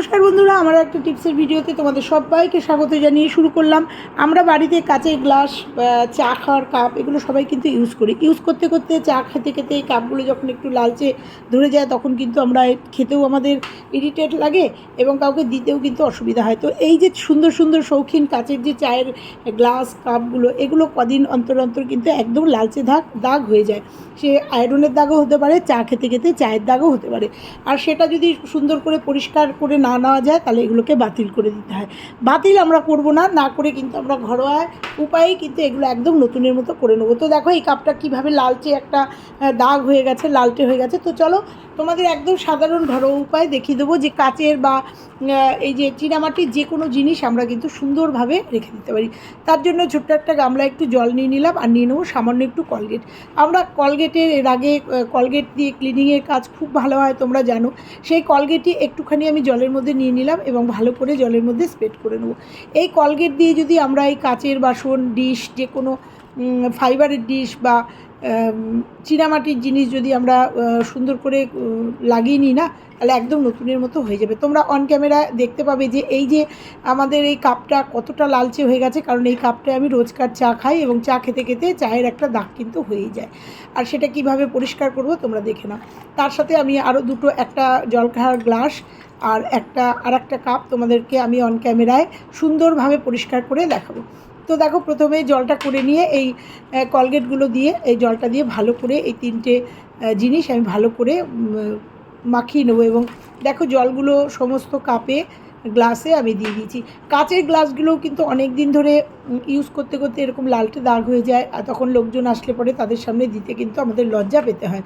নমস্কার বন্ধুরা, আমার একটা টিপসের ভিডিওতে তোমাদের সবাইকে স্বাগত জানিয়ে শুরু করলাম। আমরা বাড়িতে কাচের গ্লাস চা খাওয়ার কাপ এগুলো সবাই কিন্তু ইউজ করি। ইউজ করতে করতে চা খেতে খেতে এই কাপগুলো যখন একটু লালচে ধরে যায়, তখন কিন্তু আমরা খেতেও আমাদের ইরিটেট লাগে এবং কাউকে দিতেও কিন্তু অসুবিধা হয়। তো এই যে সুন্দর সুন্দর শৌখিন কাচের যে চায়ের গ্লাস কাপগুলো এগুলো কদিন অন্তর অন্তর কিন্তু একদম লালচে দাগ দাগ হয়ে যায়। সে আয়রনের দাগও হতে পারে, চা খেতে খেতে চায়ের দাগও হতে পারে। আর সেটা যদি সুন্দর করে পরিষ্কার করে না নেওয়া যায়, তাহলে এগুলোকে বাতিল করে দিতে হয়। বাতিল আমরা করব না না করে কিন্তু আমরা ঘরোয়া উপায়ে কিন্তু এগুলো একদম নতুনের মতো করে নেব। তো দেখো এই কাপটা কীভাবে লালচে একটা দাগ হয়ে গেছে, লালটে হয়ে গেছে। তো চলো তোমাদের একদম সাধারণ ঘরোয়া উপায় দেখিয়ে দেবো যে কাচের বা এই যে চীনামাটির যে কোনো জিনিস আমরা কিন্তু সুন্দরভাবে রেখে দিতে পারি। তার জন্য ছোট্ট একটা গামলা একটু জল নিয়ে নিলাম আর নিয়ে নেব সামান্য একটু কলগেট। আমরা কলগেটের, এর আগে কলগেট দিয়ে ক্লিনিংয়ের কাজ খুব ভালো হয়, তোমরা জানো। সেই কলগেটই একটুখানি আমি জলের মধ্যে নিয়ে নিলাম এবং ভালো করে জলের মধ্যে স্প্রেড করে নেব। এই কলগেট দিয়ে যদি আমরা এই কাচের বাসন ডিশ যে কোনো ফাইবারের ডিশ বা চীনামাটির জিনিস যদি আমরা সুন্দর করে লাগিয়ে নিই না, তাহলে একদম নতুনের মতো হয়ে যাবে। তোমরা অন ক্যামেরা দেখতে পাবে যে এই যে আমাদের এই কাপটা কতটা লালচে হয়ে গেছে, কারণ এই কাপটায় আমি রোজকার চা খাই এবং চা খেতে খেতে চায়ের একটা দাগ কিন্তু হয়েই যায়। আর সেটা কীভাবে পরিষ্কার করব তোমরা দেখে নাও। তার সাথে আমি আরও দুটো, একটা জল খাওয়ার গ্লাস আর একটা আর একটা কাপ তোমাদেরকে আমি অন ক্যামেরায় সুন্দরভাবে পরিষ্কার করে দেখাবো। তো দেখো প্রথমে জলটা করে নিয়ে এই কলগেটগুলো দিয়ে এই জলটা দিয়ে ভালো করে এই তিনটে জিনিস আমি ভালো করে মাখিয়ে নেব এবং দেখো জলগুলো সমস্ত কাপে, গ্লাসে আমি দিয়ে দিয়েছি। কাচের গ্লাসগুলোও কিন্তু অনেক দিন ধরে ইউজ করতে করতে এরকম লালটে দাগ হয়ে যায়, আর তখন লোকজন আসলে পরে তাদের সামনে দিতে কিন্তু আমাদের লজ্জা পেতে হয়।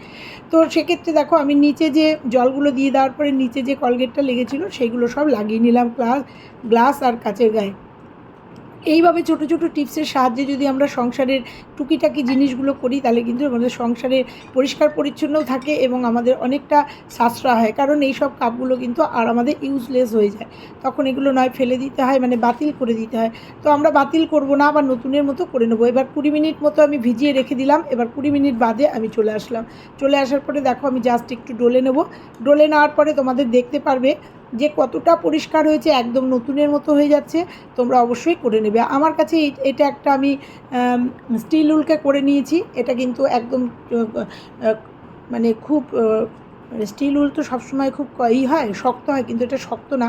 তো সেক্ষেত্রে দেখো আমি নিচে যে জলগুলো দিয়ে দেওয়ার পরে নিচে যে কলগেটটা লেগেছিল, সেগুলো সব লাগিয়ে নিলাম, গ্লাস গ্লাস আর কাচের গায়ে। এইভাবে ছোট ছোট টিপসের সাহায্যে যদি আমরা সংসারের টুকিটাকি জিনিসগুলো করি, তাহলে কিন্তু আমাদের সংসারে পরিষ্কার পরিচ্ছন্নও থাকে এবং আমাদের অনেকটা সাশ্রয় হয়। কারণ এই সব কাপগুলো কিন্তু আর আমাদের ইউজলেস হয়ে যায়। তখন এগুলো নয়, ফেলে দিতে হয় মানে বাতিল করে দিতে হয়। তো আমরা বাতিল করব না, আবার নতুনের মতো করে নেব। এবার কুড়ি মিনিট মতো আমি ভিজিয়ে রেখে দিলাম। এবার কুড়ি মিনিট বাদে আমি চলে আসলাম। চলে আসার পরে দেখো, আমি জাস্ট একটু ডলে নেব। ডলে নেওয়ার পরে তোমাদের দেখতে পারবে যে কতটা পরিষ্কার হয়েছে একদম নতুনের মতো হয়ে যাচ্ছে, তোমরা অবশ্যই করে নেবে। আমার কাছে এটা একটা আমি স্টিল উলকে করে নিয়েছি। এটা কিন্তু একদম মানে খুব স্টিল উল তো সবসময় খুব ই হয়, শক্ত হয়, কিন্তু এটা শক্ত না।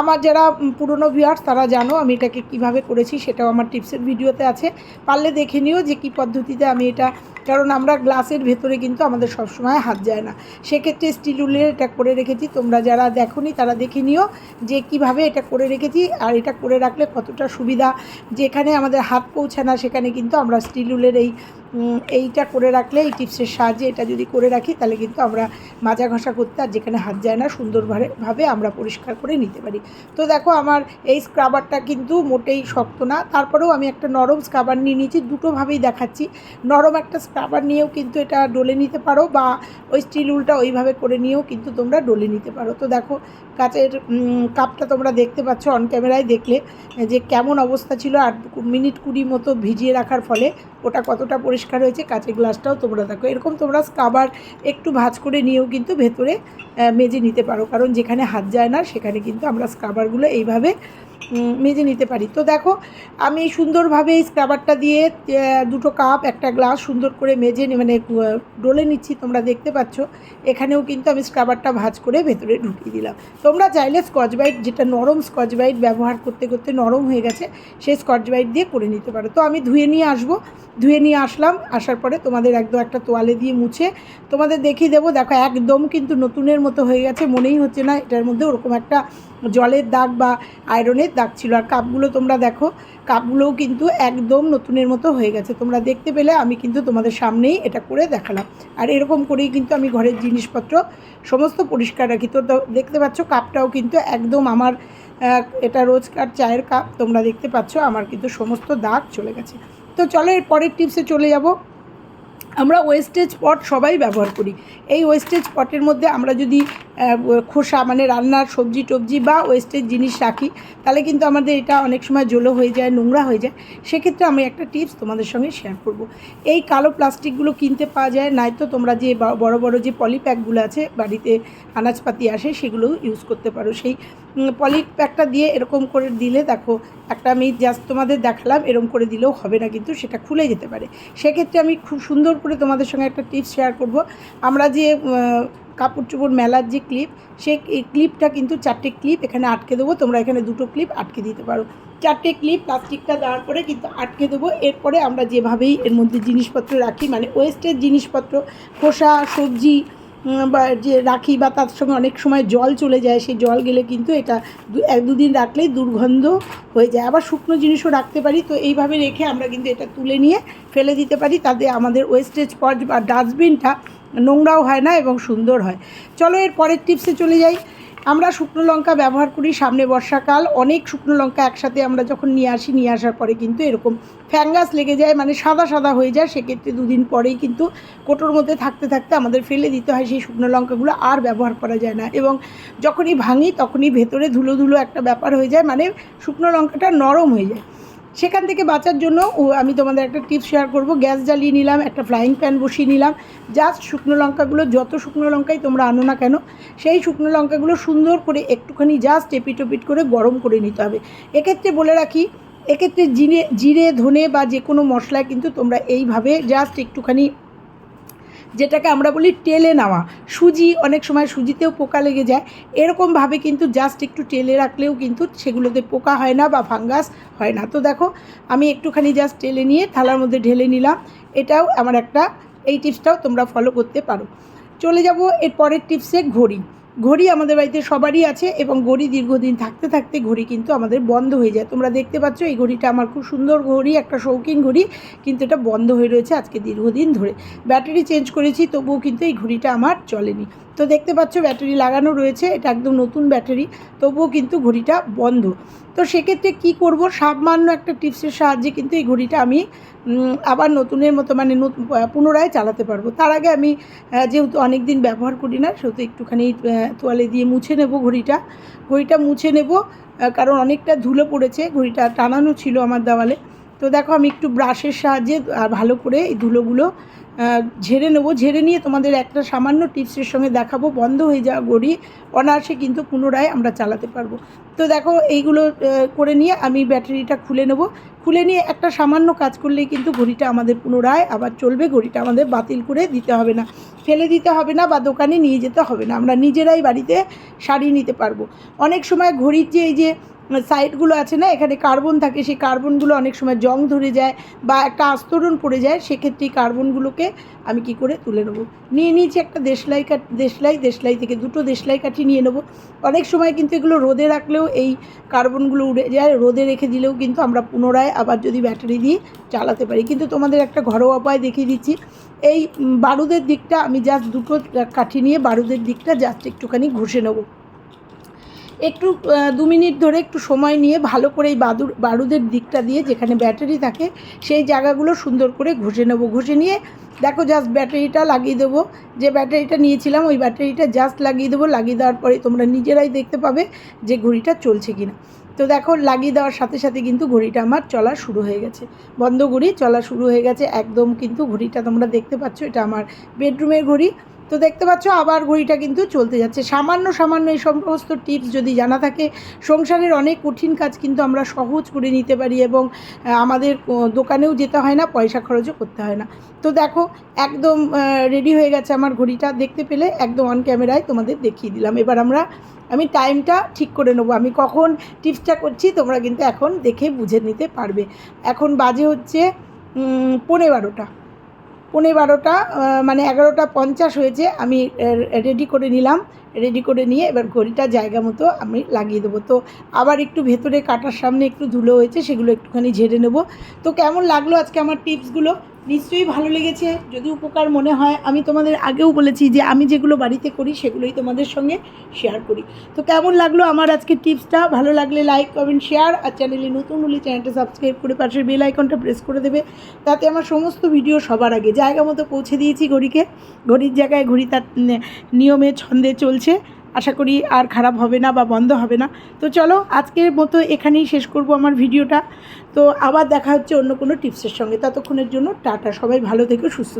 আমার যারা পুরনো ভিউয়ার্স তারা জানো আমি এটাকে কীভাবে করেছি, সেটাও আমার টিপসের ভিডিওতে আছে। পারলে দেখে নিও যে কী পদ্ধতিতে আমি এটা, কারণ আমরা গ্লাসের ভেতরে কিন্তু আমাদের সবসময় হাত যায় না। সেক্ষেত্রে স্টিল উলের এটা করে রেখেছি, তোমরা যারা দেখোনি, তারা দেখে নিও যে কীভাবে এটা করে রেখেছি, আর এটা করে রাখলে কতটা সুবিধা। যেখানে আমাদের হাত পৌঁছে না, সেখানে কিন্তু আমরা স্টিল উলের এই এইটা করে রাখলে, এই টিপসের সাহায্যে এটা যদি করে রাখি, তাহলে কিন্তু আমরা মাজা ঘষা করতে আর যেখানে হাত যায় না, সুন্দরভাবে আমরা পরিষ্কার করে নিতে পারি। তো দেখো, আমার এই স্ক্রাবারটা কিন্তু মোটেই শক্ত না। তারপরেও আমি একটা নরম স্ক্রাবার নিয়ে নিয়েছি দুটোভাবেই দেখাচ্ছি। নরম একটা স্ক্রাবার নিয়েও কিন্তু এটা ডলে নিতে পারো বা ওই স্টিল উলটা ওইভাবে করে নিয়েও কিন্তু তোমরা ডলে নিতে পারো। তো দেখো, কাচের কাপটা তোমরা দেখতে পাচ্ছ অন ক্যামেরায় দেখলে যে কেমন অবস্থা ছিল আর মিনিট কুড়ি মতো ভিজিয়ে রাখার ফলে ওটা কতটা পরিষ্কার হয়েছে, কাঁচের গ্লাসটাও তোমরা দেখো। এরকম তোমরা স্কাবার একটু ভাজ করে নিয়েও কিন্তু ভেতরে মেজে নিতে পারো। কারণ যেখানে হাত যায় না, সেখানে কিন্তু আমরা স্কাবারগুলো এইভাবে মেজে নিতে পারি। তো দেখো, আমি সুন্দরভাবে এই স্ক্রাবারটা দিয়ে দুটো কাপ, একটা গ্লাস সুন্দর করে মেজে মানে ডলে নিচ্ছি, তোমরা দেখতে পাচ্ছ। এখানেও কিন্তু আমি স্ক্রাবারটা ভাজ করে ভেতরে ঢুকিয়ে দিলাম। তোমরা চাইলে স্কচ ব্রাইট যেটা নরম স্কচ ব্রাইট ব্যবহার করতে করতে নরম হয়ে গেছে, সেই স্কচ ব্রাইট দিয়ে করে নিতে পারো। তো আমি ধুয়ে নিয়ে আসব। ধুয়ে নিয়ে আসলাম, আসার পরে তোমাদের একদম একটা তোয়ালে দিয়ে মুছে, তোমাদের দেখিয়ে দেবো। দেখো, একদম কিন্তু নতুনের মতো হয়ে গেছে, মনেই হচ্ছে না, এটার মধ্যে ওরকম একটা জলের দাগ বা আয়রনের দাগ ছিল। আর কাপগুলো তোমরা দেখো, কাপগুলোও কিন্তু একদম নতুনের মতো হয়ে গেছে। তোমরা দেখতে পেলে আমি কিন্তু তোমাদের সামনেই এটা করে দেখালাম। আর এরকম করেই কিন্তু আমি ঘরের জিনিসপত্র সমস্ত পরিষ্কার রাখি। তো দেখতে পাচ্ছ, কাপটাও কিন্তু একদম আমার এটা রোজকার চায়ের কাপ। তোমরা দেখতে পাচ্ছ, আমার কিন্তু সমস্ত দাগ চলে গেছে। তো চলো এর পরের টিপসে চলে যাব। আমরা ওয়েস্টেজ পট সবাই ব্যবহার করি। এই ওয়েস্টেজ পটের মধ্যে আমরা যদি খোসা মানে রান্নার সবজি টবজি বা ওয়েস্টেজ জিনিস রাখি, তাহলে কিন্তু আমাদের এটা অনেক সময় জলো হয়ে যায়, নোংরা হয়ে যায়। সেক্ষেত্রে আমি একটা টিপস তোমাদের সঙ্গে শেয়ার করব। এই কালো প্লাস্টিকগুলো কিনতে পাওয়া যায়, নয়তো তোমরা যে বড় বড় যে পলিপ্যাকগুলো আছে, বাড়িতে আনাজপাতি আসে, সেগুলোও ইউজ করতে পারো। সেই পলিট প্যাকটা দিয়ে এরকম করে দিলে দেখো, একটা আমি জাস্ট তোমাদের দেখালাম এরকম করে দিলেও হবে না কিন্তু সেটা খুলে যেতে পারে। সেক্ষেত্রে আমি খুব সুন্দর করে তোমাদের সঙ্গে একটা টিপস শেয়ার করব। আমরা যে কাপড় চোপড় মেলার যে ক্লিপ সেই ক্লিপটা কিন্তু চারটে ক্লিপ এখানে আটকে দেবো, তোমরা এখানে দুটো ক্লিপ আটকে দিতে পারো। চারটে ক্লিপ প্লাস্টিকটা দেওয়ার পরে কিন্তু আটকে দেবো, এরপরে আমরা যেভাবেই এর মধ্যে জিনিসপত্র রাখি মানে ওয়েস্টের জিনিসপত্র, খোসা, সবজি বা যে রাখি বা তার সঙ্গে অনেক সময় জল চলে যায়, সেই জল গেলে কিন্তু এটা এক দুদিন রাখলেই দুর্গন্ধ হয়ে যায়। আবার শুকনো জিনিসও রাখতে পারি, তো এইভাবে রেখে আমরা কিন্তু এটা তুলে নিয়ে ফেলে দিতে পারি। তাতে আমাদের ওয়েস্টেজ পট বা ডাস্টবিনটা নোংরাও হয় না এবং সুন্দর হয়। চলো এর পরের টিপসে চলে যাই। আমরা শুকনো লঙ্কা ব্যবহার করি সামনে বর্ষাকাল, অনেক শুকনো লঙ্কা একসাথে আমরা যখন নিয়ে আসি, নিয়ে আসার পরে কিন্তু এরকম ফ্যাঙ্গাস লেগে যায় মানে সাদা সাদা হয়ে যায়, সেক্ষেত্রে দুদিন পরেই কিন্তু কোটোর মধ্যে থাকতে থাকতে আমাদের ফেলে দিতে হয় সেই শুকনো লঙ্কাগুলো, আর ব্যবহার করা যায় না। এবং যখনই ভাঙি তখনই ভেতরে ধুলো ধুলো একটা ব্যাপার হয়ে যায় মানে শুকনো লঙ্কাটা নরম হয়ে যায়। সেখান থেকে বাঁচার জন্য আমি তোমাদের একটা টিপস শেয়ার করব। গ্যাস জ্বালিয়ে নিলাম, একটা ফ্লাইং প্যান বসিয়ে নিলাম। জাস্ট শুকনো লঙ্কাগুলো, যত শুকনো লঙ্কাই তোমরা আনো না কেন, সেই শুকনো লঙ্কাগুলো সুন্দর করে একটুখানি জাস্ট এপিট ওপিট করে গরম করে নিতে হবে। এক্ষেত্রে বলে রাখি, এক্ষেত্রে জিরে জিরে, ধনে বা যে কোনো মশলায় কিন্তু তোমরা এইভাবে জাস্ট একটুখানি যেটাকে আমরা বলি টেলে নেওয়া। সুজি, অনেক সময় সুজিতেও পোকা লেগে যায়। এরকমভাবে কিন্তু জাস্ট একটু টেলে রাখলেও কিন্তু সেগুলোতে পোকা হয় না বা ফাঙ্গাস হয় না। তো দেখো, আমি একটুখানি জাস্ট টেলে নিয়ে থালার মধ্যে ঢেলে নিলাম। এটাও আমার একটা, এই টিপসটাও তোমরা ফলো করতে পারো। চলে যাব এর পরের টিপসে ঘড়ি। ঘড়ি আমাদের বাড়িতে সবারই আছে এবং ঘড়ি দীর্ঘদিন থাকতে থাকতে ঘড়ি কিন্তু আমাদের বন্ধ হয়ে যায়। তোমরা দেখতে পাচ্ছ, এই ঘড়িটা আমার খুব সুন্দর ঘড়ি, একটা শৌখিন ঘড়ি, কিন্তু এটা বন্ধ হয়ে রয়েছে আজকে দীর্ঘদিন ধরে। ব্যাটারি চেঞ্জ করেছি, তবুও কিন্তু এই ঘড়িটা আমার চলেনি। তো দেখতে পাচ্ছ ব্যাটারি লাগানো রয়েছে, এটা একদম নতুন ব্যাটারি, তবুও কিন্তু ঘড়িটা বন্ধ। তো সেক্ষেত্রে কি করব? সামান্য একটা টিপসের সাহায্যে কিন্তু এই ঘড়িটা আমি আবার নতুনের মতো মানে পুনরায় চালাতে পারব। তার আগে আমি যেহেতু অনেক দিন ব্যবহার করি না, সেহেতু একটুখানি তোয়ালে দিয়ে মুছে নেব ঘড়িটা। ঘড়িটা মুছে নেব কারণ অনেকটা ধুলো পড়েছে, ঘড়িটা টানানো ছিল আমার দেওয়ালে। তো দেখো আমি একটু ব্রাশের সাহায্যে ভালো করে এই ধুলোগুলো ঝেড়ে নেব, ঝেড়ে নিয়ে তোমাদের একটা সামান্য টিপসের সঙ্গে দেখাবো, বন্ধ হয়ে যাওয়া ঘড়ি, অনায়াসে কিন্তু পুনরায় আমরা চালাতে পারব। তো দেখো, এইগুলো করে নিয়ে আমি ব্যাটারিটা খুলে নেব। খুলে নিয়ে একটা সামান্য কাজ করলেই কিন্তু ঘড়িটা আমাদের পুনরায় আবার চলবে, ঘড়িটা আমাদের বাতিল করে দিতে হবে না। ফেলে দিতে হবে না বা দোকানে নিয়ে যেতে হবে না। আমরা নিজেরাই বাড়িতে সারিয়ে নিতে পারব। অনেক সময় ঘড়ির যে, এই যে সাইডগুলো আছে না, এখানে কার্বন থাকে, সেই কার্বনগুলো অনেক সময় জং ধরে যায় বা একটা আস্তরণ পড়ে যায়, সেক্ষেত্রে এই কার্বনগুলোকে আমি কি করে তুলে নেব? নিয়ে নিয়েছি একটা দেশলাই কাঠ দেশলাই দেশলাই থেকে দুটো দেশলাই কাঠি নিয়ে নেব। অনেক সময় কিন্তু এগুলো রোদে রাখলেও এই কার্বনগুলো উড়ে যায়, রোদে রেখে দিলেও কিন্তু আমরা পুনরায় আবার যদি ব্যাটারি দিয়ে চালাতে পারি। কিন্তু তোমাদের একটা ঘরোয়া উপায় দেখিয়ে দিচ্ছি। এই বারুদের দিকটা আমি জাস্ট দুটো কাঠি নিয়ে বারুদের দিকটা জাস্ট একটুখানি ঘষে নেব। একটু দু মিনিট ধরে একটু সময় নিয়ে ভালো করে এই বাদুর বারুদের দিকটা দিয়ে যেখানে ব্যাটারি থাকে, সেই জায়গাগুলো সুন্দর করে ঘষে নেব। ঘষে নিয়ে দেখো জাস্ট ব্যাটারিটা লাগিয়ে দেবো। যে ব্যাটারিটা নিয়েছিলাম, ওই ব্যাটারিটা জাস্ট লাগিয়ে দেবো। লাগিয়ে দেওয়ার পরে তোমরা নিজেরাই দেখতে পাবে যে ঘড়িটা চলছে কিনা। তো দেখো, লাগিয়ে দেওয়ার সাথে সাথে কিন্তু ঘড়িটা আমার চলা শুরু হয়ে গেছে। বন্ধ ঘড়ি, চলা শুরু হয়ে গেছে, একদম কিন্তু ঘড়িটা তোমরা দেখতে পাচ্ছ, এটা আমার বেডরুমের ঘড়ি। তো দেখতে পাচ্ছ আবার ঘড়িটা কিন্তু চলতে যাচ্ছে। সামান্য সামান্য এই সমস্ত টিপস যদি জানা থাকে সংসারের অনেক কঠিন কাজ কিন্তু আমরা সহজ করে নিতে পারি এবং আমাদের দোকানেও যেতে হয় না পয়সা খরচও করতে হয় না। তো দেখো একদম রেডি হয়ে গেছে আমার ঘড়িটা। দেখতে পেলে একদম অন ক্যামেরায় তোমাদের দেখিয়ে দিলাম। এবার আমরা আমি টাইমটা ঠিক করে নেব। আমি কখন টিপসটা করছি তোমরা কিন্তু এখন দেখে বুঝে নিতে পারবে। এখন বাজে হচ্ছে উম, পৌনে বারোটা। পৌনে বারোটা মানে এগারোটা পঞ্চাশ হয়েছে আমি রেডি করে নিলাম। রেডি করে নিয়ে এবার ঘড়িটা জায়গা মতো আমি লাগিয়ে দেবো। তো আবার একটু ভেতরে কাটার সামনে একটু ধুলো হয়েছে, সেগুলো একটুখানি ঝেড়ে নেব। তো কেমন লাগল আজকে আমার টিপসগুলো? নিশ্চয়ই ভালো লেগেছে। যদি উপকার মনে হয়, আমি তোমাদের আগেও বলেছি যে আমি যেগুলো বাড়িতে করি, সেগুলোই তোমাদের সঙ্গে শেয়ার করি। তো কেমন লাগল আমার আজকে টিপসটা? ভালো লাগলে লাইক কমেন্ট শেয়ার আর চ্যানেলে নতুন হলে চ্যানেলটা সাবস্ক্রাইব করে পাশের বেল আইকনটা প্রেস করে দেবে। তাতে আমার সমস্ত ভিডিও সবার আগে। জায়গা মতো পৌঁছে দিয়েছি ঘড়িকে। ঘড়ির জায়গায় ঘড়ি তার নিয়মে, ছন্দে চলছে আশা করি আর খারাপ হবে না বা বন্ধ হবে না। তো চলো আজকের মতো এখানেই শেষ করব আমার ভিডিওটা। তো আবার দেখা হচ্ছে অন্য কোনো টিপসের সঙ্গে। ততক্ষণের জন্য টাটা, সবাই ভালো থেকে, সুস্থ